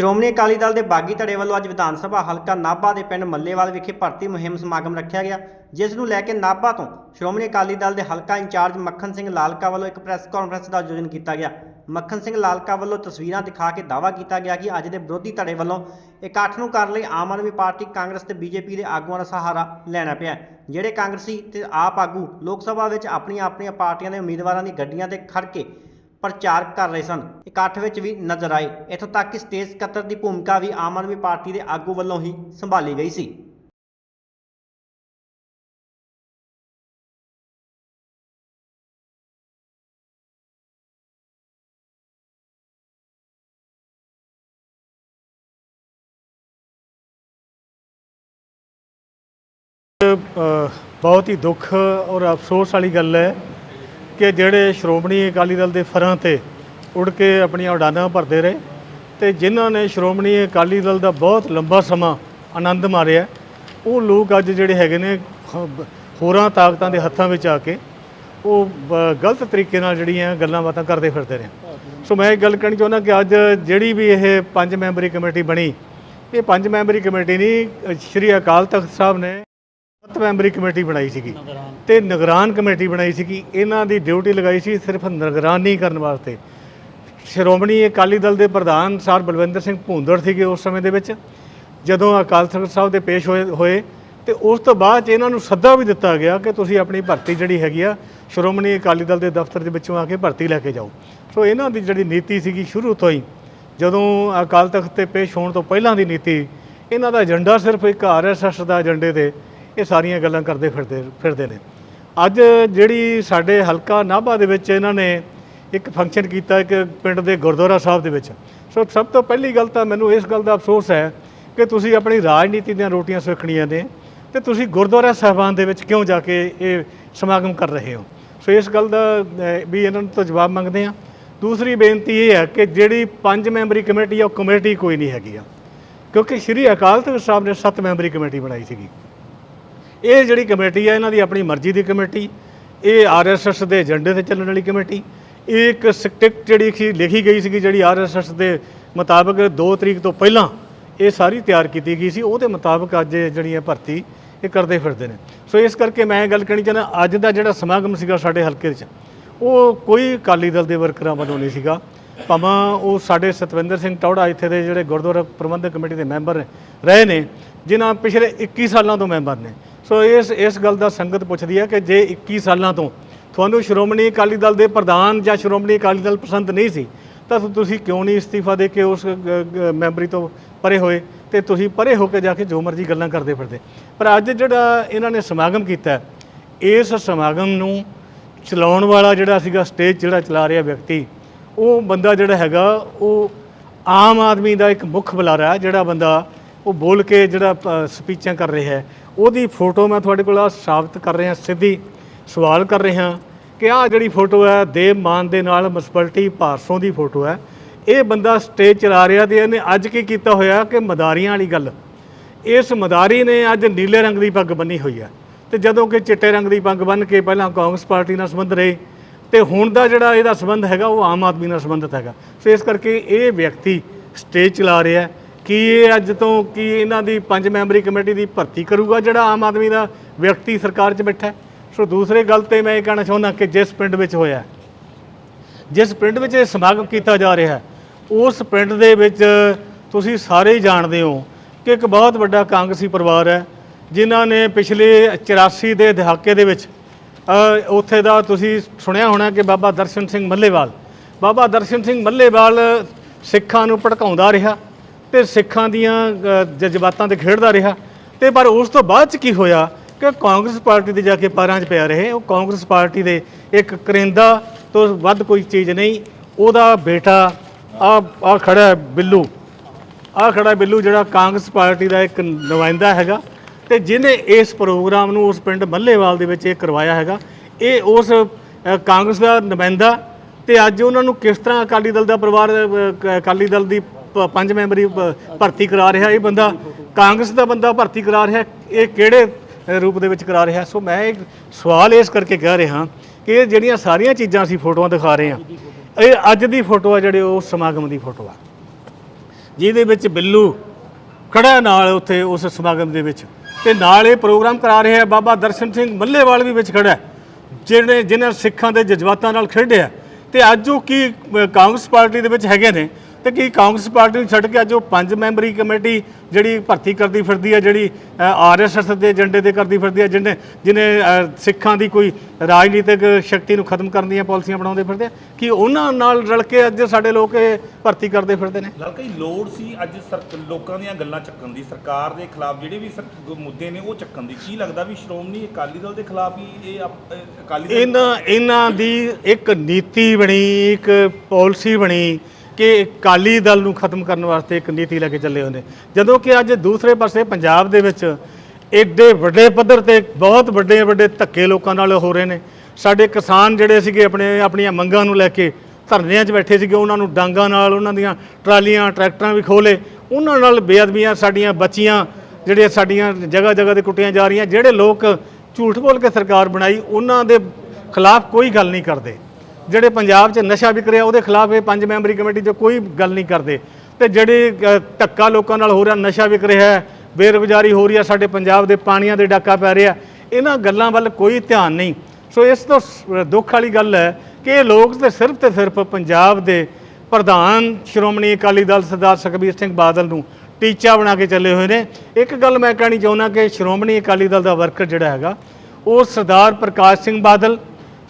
ਸ਼੍ਰੋਮਣੀ ਅਕਾਲੀ ਦਲ ਦੇ ਬਾਗੀ ਧੜੇ ਵੱਲੋਂ ਅੱਜ ਵਿਧਾਨ ਸਭਾ ਹਲਕਾ ਨਾਭਾ ਦੇ ਪਿੰਡ ਮੱਲੇਵਾਲ ਵਿਖੇ ਭਰਤੀ ਮੁਹਿੰਮ ਸਮਾਗਮ ਰੱਖਿਆ ਗਿਆ, ਜਿਸ ਨੂੰ ਲੈ ਕੇ ਨਾਭਾ ਤੋਂ ਸ਼੍ਰੋਮਣੀ ਅਕਾਲੀ ਦਲ ਦੇ ਹਲਕਾ ਇੰਚਾਰਜ ਮੱਖਣ ਸਿੰਘ ਲਾਲਕਾ ਵੱਲੋਂ ਇੱਕ ਪ੍ਰੈਸ ਕਾਨਫਰੰਸ ਦਾ ਆਯੋਜਨ ਕੀਤਾ ਗਿਆ। ਮੱਖਣ ਸਿੰਘ ਲਾਲਕਾ ਵੱਲੋਂ ਤਸਵੀਰਾਂ ਦਿਖਾ ਕੇ ਦਾਅਵਾ ਕੀਤਾ ਗਿਆ ਕਿ ਅੱਜ ਦੇ ਵਿਰੋਧੀ ਧੜੇ ਵੱਲੋਂ ਇਕੱਠ ਨੂੰ ਕਰਨ ਲਈ ਆਮ ਆਦਮੀ ਪਾਰਟੀ, ਕਾਂਗਰਸ ਤੇ ਬੀਜੇਪੀ ਦੇ ਆਗੂਆਂ ਦਾ ਸਹਾਰਾ ਲੈਣਾ ਪਿਆ। ਜਿਹੜੇ ਕਾਂਗਰਸੀ ਤੇ ਆਪ ਆਗੂ ਲੋਕ ਸਭਾ ਵਿੱਚ ਆਪਣੀਆਂ ਆਪਣੀਆਂ ਪਾਰਟੀਆਂ ਦੇ ਉਮੀਦਵਾਰਾਂ ਦੀ ਗੱਡੀਆਂ ਤੇ ਖੜ ਕੇ ਪ੍ਰਚਾਰ ਕਰ ਰਹੇ ਸਨ। ਇਕੱਠ ਵਿੱਚ ਵੀ ਨਜ਼ਰ ਆਏ। ਇੱਥੋਂ ਤੱਕ ਕਿ ਸਟੇਜ ਸਕੱਤਰ ਦੀ ਭੂਮਿਕਾ ਵੀ ਆਮ ਆਦਮੀ ਪਾਰਟੀ ਦੇ ਆਗੂ ਵੱਲੋਂ ਹੀ ਸੰਭਾਲੀ ਗਈ ਸੀ। ਬਹੁਤ ਹੀ ਦੁੱਖ ਔਰ ਅਫਸੋਸ ਵਾਲੀ ਗੱਲ ਹੈ ਕਿ ਜਿਹੜੇ ਸ਼੍ਰੋਮਣੀ ਅਕਾਲੀ ਦਲ ਦੇ ਫਰਾਂ ਤੇ ਉੜ ਕੇ ਆਪਣੀਆਂ ਉਡਾਨਾਂ ਭਰਦੇ ਰਹੇ ਤੇ ਜਿਨ੍ਹਾਂ ਨੇ ਸ਼੍ਰੋਮਣੀ ਅਕਾਲੀ ਦਲ ਦਾ ਬਹੁਤ ਲੰਬਾ ਸਮਾਂ ਆਨੰਦ ਮਾਰਿਆ, ਉਹ ਲੋਕ ਅੱਜ ਜਿਹੜੇ ਹੈਗੇ ਨੇ ਹ- ਹੋਰਾਂ ਤਾਕਤਾਂ ਦੇ ਹੱਥਾਂ ਵਿੱਚ ਆ ਕੇ ਉਹ ਗਲਤ ਤਰੀਕੇ ਨਾਲ ਜਿਹੜੀਆਂ ਗੱਲਾਂ ਬਾਤਾਂ ਕਰਦੇ ਫਿਰਦੇ ਨੇ ਸੋ ਮੈਂ ਇਹ ਗੱਲ ਕਹਿਣੀ ਚਾਹੁੰਦਾ ਕਿ ਅੱਜ ਜਿਹੜੀ ਵੀ ਇਹ ਪੰਜ ਮੈਂਬਰੀ ਕਮੇਟੀ ਬਣੀ, ਇਹ ਪੰਜ ਮੈਂਬਰੀ ਕਮੇਟੀ ਨਹੀਂ ਸ਼੍ਰੀ ਅਕਾਲ ਤਖਤ ਸਾਹਿਬ ਨੇ ਸੱਤ ਮੈਂਬਰੀ ਕਮੇਟੀ ਬਣਾਈ ਸੀਗੀ ਤੇ ਨਿਗਰਾਨ ਕਮੇਟੀ ਬਣਾਈ ਸੀਗੀ। ਇਹਨਾਂ ਦੀ ਡਿਊਟੀ ਲਗਾਈ ਸੀ ਸਿਰਫ ਨਿਗਰਾਨੀ ਕਰਨ ਵਾਸਤੇ। ਸ਼੍ਰੋਮਣੀ ਅਕਾਲੀ ਦਲ ਦੇ ਪ੍ਰਧਾਨ ਸਰ ਬਲਵਿੰਦਰ ਸਿੰਘ ਭੂੰਦੜ ਸੀਗੇ ਉਸ ਸਮੇਂ ਦੇ ਵਿੱਚ। ਜਦੋਂ ਅਕਾਲ ਤਖਤ ਸਾਹਿਬ ਦੇ ਪੇਸ਼ ਹੋਏ ਹੋਏ, ਤੇ ਉਸ ਤੋਂ ਬਾਅਦ 'ਚ ਇਹਨਾਂ ਨੂੰ ਸੱਦਾ ਵੀ ਦਿੱਤਾ ਗਿਆ ਕਿ ਤੁਸੀਂ ਆਪਣੀ ਭਰਤੀ ਜਿਹੜੀ ਹੈਗੀ ਆ, ਸ਼੍ਰੋਮਣੀ ਅਕਾਲੀ ਦਲ ਦੇ ਦਫ਼ਤਰ ਦੇ ਵਿੱਚੋਂ ਆ ਕੇ ਭਰਤੀ ਲੈ ਕੇ ਜਾਓ। ਸੋ ਇਹਨਾਂ ਦੀ ਜਿਹੜੀ ਨੀਤੀ ਸੀਗੀ ਸ਼ੁਰੂ ਤੋਂ ਹੀ, ਜਦੋਂ ਅਕਾਲ ਤਖਤ ਤੇ ਪੇਸ਼ ਹੋਣ ਤੋਂ ਪਹਿਲਾਂ ਦੀ ਨੀਤੀ, ਇਹਨਾਂ ਦਾ ਏਜੰਡਾ ਸਿਰਫ ਇੱਕ ਆਰਐਸਐਸ ਦਾ ਏਜੰਡੇ ਤੇ ਇਹ ਸਾਰੀਆਂ ਗੱਲਾਂ ਕਰਦੇ ਫਿਰਦੇ ਫਿਰਦੇ ਨੇ। ਅੱਜ ਜਿਹੜੀ ਸਾਡੇ ਹਲਕਾ ਨਾਭਾ ਦੇ ਵਿੱਚ ਇਹਨਾਂ ਨੇ ਇੱਕ ਫੰਕਸ਼ਨ ਕੀਤਾ ਇੱਕ ਪਿੰਡ ਦੇ ਗੁਰਦੁਆਰਾ ਸਾਹਿਬ ਦੇ ਵਿੱਚ। ਸੋ ਸਭ ਤੋਂ ਪਹਿਲੀ ਗੱਲ ਤਾਂ ਮੈਨੂੰ ਇਸ ਗੱਲ ਦਾ ਅਫਸੋਸ ਹੈ ਕਿ ਤੁਸੀਂ ਆਪਣੀ ਰਾਜਨੀਤੀ ਦੀਆਂ ਰੋਟੀਆਂ ਸੁਖਣੀਆਂ ਨੇ ਤੇ ਤੁਸੀਂ ਗੁਰਦੁਆਰਾ ਸਾਹਿਬਾਨ ਦੇ ਵਿੱਚ ਕਿਉਂ ਜਾ ਕੇ ਇਹ ਸਮਾਗਮ ਕਰ ਰਹੇ ਹੋ? ਸੋ ਇਸ ਗੱਲ ਦਾ ਵੀ ਇਹਨਾਂ ਨੂੰ ਤਾਂ ਜਵਾਬ ਮੰਗਦੇ ਆ ਦੂਸਰੀ ਬੇਨਤੀ ਇਹ ਹੈ ਕਿ ਜਿਹੜੀ ਪੰਜ ਮੈਂਬਰੀ ਕਮੇਟੀ ਆ, ਉਹ ਕਮੇਟੀ ਕੋਈ ਨਹੀਂ ਹੈਗੀ ਆ। ਕਿਉਂਕਿ ਸ਼੍ਰੀ ਅਕਾਲ ਤਖਤ ਸਾਹਿਬ ਨੇ ਸੱਤ ਮੈਂਬਰੀ ਕਮੇਟੀ ਬਣਾਈ ਸੀਗੀ। ਇਹ ਜਿਹੜੀ ਕਮੇਟੀ ਹੈ ਇਹਨਾਂ ਦੀ ਆਪਣੀ ਮਰਜ਼ੀ ਦੀ ਕਮੇਟੀ, ਇਹ ਆਰਐਸਐਸ ਦੇ ਏਜੰਡੇ ਤੇ ਚੱਲਣ ਵਾਲੀ ਕਮੇਟੀ, ਇਹ ਇੱਕ ਸਕ੍ਰਿਪਟ ਜਿਹੜੀ ਸੀ ਲਿਖੀ ਗਈ ਸੀਗੀ, ਜਿਹੜੀ ਆਰਐਸਐਸ ਦੇ ਮੁਤਾਬਕ 2 ਤਰੀਕ ਤੋਂ ਪਹਿਲਾਂ ਇਹ ਸਾਰੀ ਤਿਆਰ ਕੀਤੀ ਗਈ ਸੀ ਉਹਦੇ ਮੁਤਾਬਕ ਅੱਜ ਇਹ ਹੈ ਭਰਤੀ ਇਹ ਕਰਦੇ ਫਿਰਦੇ ਨੇ। ਸੋ ਇਸ ਕਰਕੇ ਮੈਂ ਇਹ ਗੱਲ ਕਹਿਣੀ ਚਾਹੁੰਦਾ, ਅੱਜ ਦਾ ਜਿਹੜਾ ਸਮਾਗਮ ਸੀਗਾ ਸਾਡੇ ਹਲਕੇ 'ਚ ਉਹ ਕੋਈ ਅਕਾਲੀ ਦਲ ਦੇ ਵਰਕਰਾਂ ਵੱਲੋਂ ਨਹੀਂ ਸੀਗਾ। ਭਾਵੇਂ ਉਹ ਸਾਡੇ ਸਤਵਿੰਦਰ ਸਿੰਘ ਟੌੜਾ ਇੱਥੇ ਦੇ ਜਿਹੜੇ ਗੁਰਦੁਆਰਾ ਪ੍ਰਬੰਧਕ ਕਮੇਟੀ ਦੇ ਮੈਂਬਰ ਰਹੇ ਨੇ, ਜਿਨ੍ਹਾਂ ਪਿਛਲੇ 21 ਸਾਲਾਂ ਤੋਂ ਮੈਂਬਰ ਨੇ ਸੋ ਇਸ ਇਸ ਗੱਲ ਦਾ ਸੰਗਤ ਪੁੱਛਦੀ ਹੈ ਕਿ ਜੇ 21 ਸਾਲਾਂ ਤੋਂ ਤੁਹਾਨੂੰ ਸ਼੍ਰੋਮਣੀ ਅਕਾਲੀ ਦਲ ਦੇ ਪ੍ਰਧਾਨ ਜਾਂ ਸ਼੍ਰੋਮਣੀ ਅਕਾਲੀ ਦਲ ਪਸੰਦ ਨਹੀਂ ਸੀ, ਤਾਂ ਤੁਸੀਂ ਕਿਉਂ ਨਹੀਂ ਅਸਤੀਫਾ ਦੇ ਕੇ ਉਸ ਗ- ਮੈਂਬਰੀ ਤੋਂ ਪਰੇ ਹੋਏ ਤੇ ਤੁਸੀਂ ਪਰੇ ਹੋ ਕੇ ਜਾ ਕੇ ਜੋ ਮਰਜ਼ੀ ਗੱਲਾਂ ਕਰਦੇ ਫਿਰਦੇ। ਪਰ ਅੱਜ ਜਿਹੜਾ ਇਹਨਾਂ ਨੇ ਸਮਾਗਮ ਕੀਤਾ, ਇਸ ਸਮਾਗਮ ਨੂੰ ਚਲਾਉਣ ਵਾਲਾ ਜਿਹੜਾ ਸੀਗਾ ਸਟੇਜ ਜਿਹੜਾ ਚਲਾ ਰਿਹਾ ਵਿਅਕਤੀ, ਉਹ ਬੰਦਾ ਜਿਹੜਾ ਹੈਗਾ, ਉਹ ਆਮ ਆਦਮੀ ਦਾ ਇੱਕ ਮੁੱਖ ਬੁਲਾਰਾ ਜਿਹੜਾ ਬੰਦਾ ਉਹ ਬੋਲ ਕੇ ਜਿਹੜਾ ਸਪੀਚਾਂ ਕਰ ਰਿਹਾ ਹੈ। ਉਹਦੀ ਫੋਟੋ ਮੈਂ ਤੁਹਾਡੇ ਕੋਲ ਸਾਬਤ ਕਰ ਰਿਹਾ, ਸਿੱਧੀ ਸਵਾਲ ਕਰ ਰਿਹਾ ਕਿ ਆਹ ਜਿਹੜੀ ਫੋਟੋ ਹੈ, ਦੇਵ ਮਾਨ ਦੇ ਨਾਲ ਮਿਊਨਿਸਪੈਲਿਟੀ ਭਾਰਸੋਂ ਦੀ ਫੋਟੋ ਹੈ। ਇਹ ਬੰਦਾ ਸਟੇਜ ਚਲਾ ਰਿਹਾ ਤੇ ਇਹਨੇ ਅੱਜ ਕੀ ਕੀਤਾ ਹੋਇਆ ਕਿ ਮਦਾਰੀਆਂ ਵਾਲੀ ਗੱਲ। ਇਸ ਮਦਾਰੀ ਨੇ ਅੱਜ ਨੀਲੇ ਰੰਗ ਦੀ ਪੱਗ ਬੰਨੀ ਹੋਈ ਹੈ ਤੇ ਜਦੋਂ ਕਿ ਚਿੱਟੇ ਰੰਗ ਦੀ ਪੱਗ ਬੰਨ ਕੇ ਪਹਿਲਾਂ ਕਾਂਗਰਸ ਪਾਰਟੀ ਨਾਲ ਸੰਬੰਧ ਰਹੇ ਤੇ ਹੁਣ ਦਾ ਜਿਹੜਾ ਇਹਦਾ ਸੰਬੰਧ ਹੈਗਾ, ਉਹ ਆਮ ਆਦਮੀ ਨਾਲ ਸੰਬੰਧਿਤ ਹੈਗਾ। ਸੋ ਇਸ ਕਰਕੇ ਇਹ ਵਿਅਕਤੀ ਸਟੇਜ ਚਲਾ ਰਿਹਾ ਹੈ। ਕੀ ਇਹ ਅੱਜ ਤੋਂ ਕੀ ਇਹਨਾਂ ਦੀ ਪੰਜ ਮੈਂਬਰੀ ਕਮੇਟੀ ਦੀ ਭਰਤੀ ਕਰੂਗਾ ਜਿਹੜਾ ਆਮ ਆਦਮੀ ਦਾ ਵਿਅਕਤੀ ਸਰਕਾਰ 'ਚ ਬੈਠਾ ਸੋ ਦੂਸਰੇ ਗੱਲ ਤੇ ਮੈਂ ਇਹ ਕਹਿਣਾ ਚਾਹੁੰਦਾ ਕਿ ਜਿਸ ਪਿੰਡ ਵਿੱਚ ਹੋਇਆ ਜਿਸ ਪਿੰਡ ਵਿੱਚ ਇਹ ਸਮਾਗਮ ਕੀਤਾ ਜਾ ਰਿਹਾ ਹੈ, ਉਸ ਪਿੰਡ ਦੇ ਵਿੱਚ ਤੁਸੀਂ ਸਾਰੇ ਹੀ ਜਾਣਦੇ ਹੋ ਕਿ ਇੱਕ ਬਹੁਤ ਵੱਡਾ ਕਾਂਗਰਸੀ ਪਰਿਵਾਰ ਹੈ, ਜਿਨ੍ਹਾਂ ਨੇ ਪਿਛਲੇ 84 ਦੇ ਦਹਾਕੇ ਦੇ ਵਿੱਚ ਉੱਥੇ ਦਾ ਤੁਸੀਂ ਸੁਣਿਆ ਹੋਣਾ ਕਿ ਬਾਬਾ ਦਰਸ਼ਨ ਸਿੰਘ ਮੱਲੇਵਾਲ, ਬਾਬਾ ਦਰਸ਼ਨ ਸਿੰਘ ਮੱਲੇਵਾਲ ਸਿੱਖਾਂ ਨੂੰ ਭੜਕਾਉਂਦਾ ਰਿਹਾ। ਤੇ ਸਿੱਖਾਂ ਦੀਆਂ ਅ, ਜਜ਼ਬਾਤਾਂ ਤੇ ਖੇਡਦਾ ਰਿਹਾ। ਤੇ ਪਰ ਉਸ ਤੋਂ ਬਾਅਦ ਚ ਕੀ ਹੋਇਆ ਕਿ ਕਾਂਗਰਸ ਪਾਰਟੀ ਦੇ ਜਾ ਕੇ ਪਾਰਾਂ 'ਚ ਪਿਆ ਰਹੇ। ਉਹ ਕਾਂਗਰਸ ਪਾਰਟੀ ਦੇ ਇੱਕ ਕਰਿੰਦਾ ਤੋਂ ਵੱਧ ਕੋਈ ਚੀਜ਼ ਨਹੀਂ ਉਹਦਾ ਬੇਟਾ ਆ ਆ ਖੜਾ ਹੈ ਬਿੱਲੂ। ਆ ਖੜਾ ਬਿੱਲੂ ਜਿਹੜਾ ਕਾਂਗਰਸ ਪਾਰਟੀ ਦਾ ਇੱਕ ਨੁਮਾਇੰਦਾ ਹੈਗਾ ਤੇ ਜਿਹਨੇ ਇਸ ਪ੍ਰੋਗਰਾਮ ਨੂੰ ਉਸ ਪਿੰਡ ਮੱਲੇਵਾਲ ਦੇ ਵਿੱਚ ਇਹ ਕਰਵਾਇਆ ਹੈਗਾ। ਇਹ ਉਸ ਅ, ਕਾਂਗਰਸ ਦਾ ਨੁਮਾਇੰਦਾ ਤੇ ਅੱਜ ਉਹਨਾਂ ਨੂੰ ਕਿਸ ਤਰ੍ਹਾਂ ਅਕਾਲੀ ਦਲ ਦਾ ਪਰਿਵਾਰ ਅ, ਕ- ਅਕਾਲੀ ਦਲ ਦੀ ਪ- ਪੰਜ ਮੈਂਬਰੀ ਪ- ਭਰਤੀ ਕਰਾ ਰਿਹਾ ਇਹ ਬੰਦਾ। ਕਾਂਗਰਸ ਦਾ ਬੰਦਾ ਭਰਤੀ ਕਰਾ ਰਿਹਾ ਇਹ ਕਿਹੜੇ ਅ, ਰੂਪ ਦੇ ਵਿੱਚ ਕਰਾ ਰਿਹਾ? ਸੋ ਮੈਂ ਇੱਕ ਸਵਾਲ ਇਸ ਕਰਕੇ ਕਹਿ ਰਿਹਾ ਕਿ ਇਹ ਜਿਹੜੀਆਂ ਸਾਰੀਆਂ ਚੀਜ਼ਾਂ ਅਸੀਂ ਫੋਟੋਆਂ ਦਿਖਾ ਰਹੇ ਹਾਂ ਇਹ ਅੱਜ ਦੀ ਫੋਟੋ ਆ ਜਿਹੜੇ ਉਹ ਸਮਾਗਮ ਦੀ ਫੋਟੋ ਆ। ਜਿਹਦੇ ਵਿੱਚ ਬਿੱਲੂ ਖੜਾ ਨਾਲ ਉੱਥੇ ਉਸ ਸਮਾਗਮ ਦੇ ਵਿੱਚ ਤੇ ਨਾਲ ਇਹ ਪ੍ਰੋਗਰਾਮ ਕਰਾ ਰਿਹਾ ਬਾਬਾ ਦਰਸ਼ਨ ਸਿੰਘ ਮੱਲੇਵਾਲ ਵੀ ਵਿੱਚ ਖੜਾ ਹੈ ਜਿਹੜੇ ਜਿਨ੍ਹਾਂ ਸਿੱਖਾਂ ਦੇ ਜਜ਼ਬਾਤਾਂ ਨਾਲ ਖੇਡਿਆ ਤੇ ਅੱਜ ਉਹ ਕੀ ਅ, ਕਾਂਗਰਸ ਪਾਰਟੀ ਦੇ ਵਿੱਚ ਹੈਗੇ ਨੇ ਤੇ ਕੀ ਕਾਂਗਰਸ ਪਾਰਟੀ ਨੂੰ ਛੱਡ ਕੇ ਅੱਜ ਉਹ ਪੰਜ ਮੈਂਬਰੀ ਕਮੇਟੀ ਜਿਹੜੀ ਭਰਤੀ ਕਰਦੀ ਫਿਰਦੀ ਹੈ ਜਿਹੜੀ ਆਰਐਸਐਸ ਦੇ ਏਜੰਡੇ ਤੇ ਕਰਦੀ ਫਿਰਦੀ ਹੈ ਜਿਹਨੇ ਜਿਹਨੇ ਸਿੱਖਾਂ ਦੀ ਕੋਈ ਰਾਜਨੀਤਿਕ ਸ਼ਕਤੀ ਨੂੰ ਖਤਮ ਕਰਨ ਦੀਆਂ ਪਾਲਿਸੀਆਂ ਬਣਾਉਂਦੇ ਫਿਰਦੇ ਆ? ਕੀ ਉਹਨਾਂ ਨਾਲ ਰਲ ਕੇ ਅੱਜ ਸਾਡੇ ਲੋਕ ਇਹ ਭਰਤੀ ਕਰਦੇ ਫਿਰਦੇ ਨੇ? ਲੜਕਾ ਲੋੜ ਸੀ ਅੱਜ ਲੋਕਾਂ ਦੀਆਂ ਗੱਲਾਂ ਚੱਕਣ ਦੀ ਸਰਕਾਰ ਦੇ ਖਿਲਾਫ ਜਿਹੜੇ ਵੀ ਮੁੱਦੇ ਨੇ ਉਹ ਚੱਕਣ ਦੀ। ਕੀ ਲੱਗਦਾ ਵੀ ਸ਼੍ਰੋਮਣੀ ਅਕਾਲੀ ਦਲ ਦੇ ਖਿਲਾਫ ਹੀ ਇਹ ਅਕਾਲੀ ਦਲ ਇਹਨਾਂ ਇਹਨਾਂ ਦੀ ਇੱਕ ਨੀਤੀ ਬਣੀ ਇੱਕ ਪਾਲਿਸੀ ਬਣੀ ਕਿ ਅਕਾਲੀ ਦਲ ਨੂੰ ਖਤਮ ਕਰਨ ਵਾਸਤੇ ਇੱਕ ਨੀਤੀ ਲੈ ਕੇ ਚੱਲੇ ਹੋਏ ਨੇ। ਜਦੋਂ ਕਿ ਅੱਜ ਦੂਸਰੇ ਪਾਸੇ ਪੰਜਾਬ ਦੇ ਵਿੱਚ ਐਡੇ ਵੱਡੇ ਪੱਧਰ ਤੇ ਬਹੁਤ ਵੱਡੇ ਵੱਡੇ ਧੱਕੇ ਲੋਕਾਂ ਨਾਲ ਹੋ ਰਹੇ ਨੇ। ਸਾਡੇ ਕਿਸਾਨ ਜਿਹੜੇ ਸੀਗੇ ਆਪਣੇ, ਆਪਣੀਆਂ ਮੰਗਾਂ ਨੂੰ ਲੈ ਕੇ ਧਰਨਿਆਂ 'ਚ ਬੈਠੇ ਸੀਗੇ। ਉਹਨਾਂ ਨੂੰ ਡਾਂਗਾਂ ਨਾਲ, ਉਹਨਾਂ ਦੀਆਂ ਟਰਾਲੀਆਂ, ਟਰੈਕਟਰਾਂ ਵੀ ਖੋਲੇ ਉਹਨਾਂ ਨਾਲ ਬੇਅਦਬੀਆਂ ਸਾਡੀਆਂ ਬੱਚੀਆਂ ਜਿਹੜੀਆਂ ਸਾਡੀਆਂ ਜਗ੍ਹਾ ਜਗ੍ਹਾ ਤੇ ਕੁੱਟੀਆਂ ਜਾ ਰਹੀਆਂ। ਜਿਹੜੇ ਲੋਕ ਝੂਠ ਬੋਲ ਕੇ ਸਰਕਾਰ ਬਣਾਈ, ਉਹਨਾਂ ਦੇ ਖਿਲਾਫ ਕੋਈ ਗੱਲ ਨਹੀਂ ਕਰਦੇ। ਜਿਹੜੇ ਪੰਜਾਬ 'ਚ ਨਸ਼ਾ ਵਿਕ ਰਿਹਾ ਉਹਦੇ ਖਿਲਾਫ ਇਹ ਪੰਜ ਮੈਂਬਰੀ ਕਮੇਟੀ 'ਚ ਕੋਈ ਗੱਲ ਨਹੀਂ ਕਰਦੇ। ਤੇ ਜਿਹੜੇ ਧੱਕਾ ਲੋਕਾਂ ਨਾਲ ਹੋ ਰਿਹਾ, ਨਸ਼ਾ ਵਿਕ ਰਿਹਾ ਹੈ, ਬੇਰੁਜ਼ਗਾਰੀ ਹੋ ਰਹੀ ਹੈ, ਸਾਡੇ ਪੰਜਾਬ ਦੇ ਪਾਣੀਆਂ ਦੇ ਡਾਕਾ ਪੈ ਰਿਹਾ ਇਹਨਾਂ ਗੱਲਾਂ ਵੱਲ ਕੋਈ ਧਿਆਨ ਨਹੀਂ। ਸੋ ਇਸ ਤੋਂ ਸ- ਦੁੱਖ ਵਾਲੀ ਗੱਲ ਹੈ ਕਿ ਇਹ ਲੋਕ ਤੇ ਸਿਰਫ ਤੇ ਸਿਰਫ ਪੰਜਾਬ ਦੇ ਪ੍ਰਧਾਨ ਸ਼੍ਰੋਮਣੀ ਅਕਾਲੀ ਦਲ ਸਰਦਾਰ ਸੁਖਬੀਰ ਸਿੰਘ ਬਾਦਲ ਨੂੰ ਟੀਚਾ ਬਣਾ ਕੇ ਚੱਲੇ ਹੋਏ ਨੇ। ਇੱਕ ਗੱਲ ਮੈਂ ਕਹਿਣੀ ਚਾਹੁੰਦਾ ਕਿ ਸ਼੍ਰੋਮਣੀ ਅਕਾਲੀ ਦਲ ਦਾ ਵਰਕਰ ਜਿਹੜਾ ਹੈਗਾ, ਉਹ ਸਰਦਾਰ ਪ੍ਰਕਾਸ਼ ਸਿੰਘ ਬਾਦਲ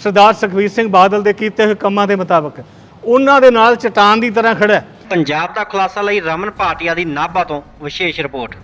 ਸਰਦਾਰ ਸੁਖਬੀਰ ਸਿੰਘ ਬਾਦਲ ਦੇ ਕੀਤੇ ਹੋਏ ਕੰਮਾਂ ਦੇ ਮੁਤਾਬਕ ਉਹਨਾਂ ਦੇ ਨਾਲ ਚਟਾਨ ਦੀ ਤਰ੍ਹਾਂ ਖੜਾ ਹੈ। ਪੰਜਾਬ ਦਾ ਖੁਲਾਸਾ ਲਈ ਰਮਨ ਭਾਟੀਆ ਦੀ ਨਾਭਾ ਤੋਂ ਵਿਸ਼ੇਸ਼ ਰਿਪੋਰਟ।